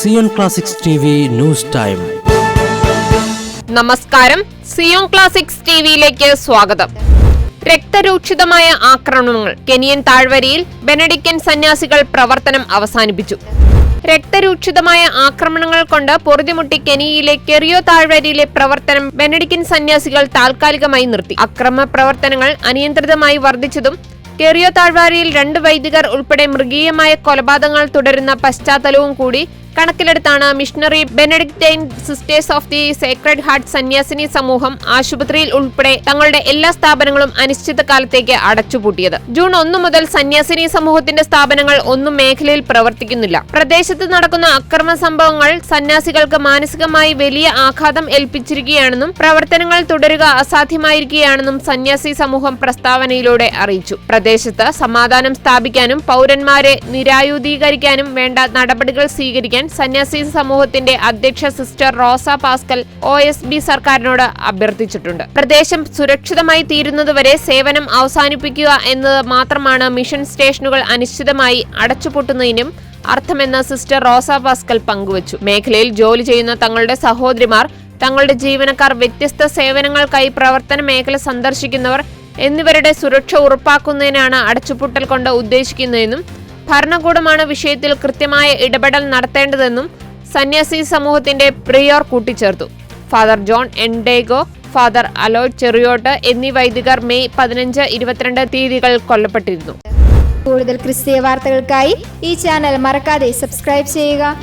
Zion classics news time. നമസ്കാരം. Zion classics ടിവിയിലേക്ക് സ്വാഗതം. രക്തരൂക്ഷിതമായ ആക്രമണങ്ങൾ. കെനിയൻ താഴ്വരയിൽ ബെനഡിക്കൻ സന്യാസികൾ പ്രവർത്തനം അവസാനിപ്പിച്ചു. രക്തരൂക്ഷിതമായ ആക്രമണങ്ങൾ കൊണ്ട് പൊറുതിമുട്ടി കെനിയയിലെ കെറിയോ താഴ്വരയിലെ പ്രവർത്തനം ബെനഡിക്കൻ സന്യാസികൾ താൽക്കാലികമായി നിർത്തി. അക്രമ പ്രവർത്തനങ്ങൾ അനിയന്ത്രിതമായി വർദ്ധിച്ചതും കെറിയോ താഴ്വാരയിൽ രണ്ട് വൈദികർ ഉൾപ്പെടെ മൃഗീയമായ കൊലപാതകങ്ങൾ തുടരുന്ന പശ്ചാത്തലവും കൂടി കണക്കിലെടുത്താണ് missionary Benedictine sisters of the sacred heart സന്യാസിനി സമൂഹം ആശുപത്രിയിൽ ഉൾപ്പെടെ തങ്ങളുടെ എല്ലാ സ്ഥാപനങ്ങളും അനിശ്ചിതകാലത്തേക്ക് അടച്ചുപൂട്ടിയത്. ജൂൺ ഒന്ന് മുതൽ സന്യാസിനി സമൂഹത്തിന്റെ സ്ഥാപനങ്ങൾ ഒന്നും മേഖലയിൽ പ്രവർത്തിക്കുന്നില്ല. പ്രദേശത്ത് നടക്കുന്ന അക്രമ സംഭവങ്ങൾ സന്യാസികൾക്ക് മാനസികമായി വലിയ ആഘാതം ഏൽപ്പിച്ചിരിക്കുകയാണെന്നും പ്രവർത്തനങ്ങൾ തുടരുക അസാധ്യമായിരിക്കുകയാണെന്നും സന്യാസി സമൂഹം പ്രസ്താവനയിലൂടെ അറിയിച്ചു. പ്രദേശത്ത് സമാധാനം സ്ഥാപിക്കാനും പൗരന്മാരെ നിരായുധീകരിക്കാനും വേണ്ട നടപടികൾ സ്വീകരിക്കാൻ സന്യാസി സമൂഹത്തിന്റെ അധ്യക്ഷ sister Rosa Pascal O S B സർക്കാരിനോട് അഭ്യർത്ഥിച്ചിട്ടുണ്ട്. പ്രദേശം സുരക്ഷിതമായി തീരുന്നതുവരെ സേവനം അവസാനിപ്പിക്കുക എന്നത് മാത്രമാണ് മിഷൻ സ്റ്റേഷനുകൾ അനിശ്ചിതമായി അടച്ചുപൂട്ടുന്നതിനും അർത്ഥമെന്ന് സിസ്റ്റർ റോസ പാസ്കൽ പങ്കുവച്ചു. മേഖലയിൽ ജോലി ചെയ്യുന്ന തങ്ങളുടെ സഹോദരിമാർ തങ്ങളുടെ ജീവനക്കാർ വ്യത്യസ്ത സേവനങ്ങൾക്കായി പ്രവർത്തന മേഖല സന്ദർശിക്കുന്നവർ എന്നിവരുടെ സുരക്ഷ ഉറപ്പാക്കുന്നതിനാണ് അടച്ചുപൂട്ടൽ കൊണ്ട് ഉദ്ദേശിക്കുന്നതെന്നും ഭരണകൂടമാണ് വിഷയത്തിൽ കൃത്യമായ ഇടപെടൽ നടത്തേണ്ടതെന്നും സന്യാസി സമൂഹത്തിന്റെ പ്രിയോർ കൂട്ടിച്ചേർത്തു. Father John Endego father Aloy Cheruiyot എന്നീ വൈദികർ മെയ് പതിനഞ്ച് ഇരുപത്തിരണ്ട് തീയതികൾ കൊല്ലപ്പെട്ടിരുന്നു. കൂടുതൽ ക്രിസ്തീയ വാർത്തകൾക്കായി ഈ ചാനൽ മറക്കാതെ സബ്സ്ക്രൈബ് ചെയ്യുക.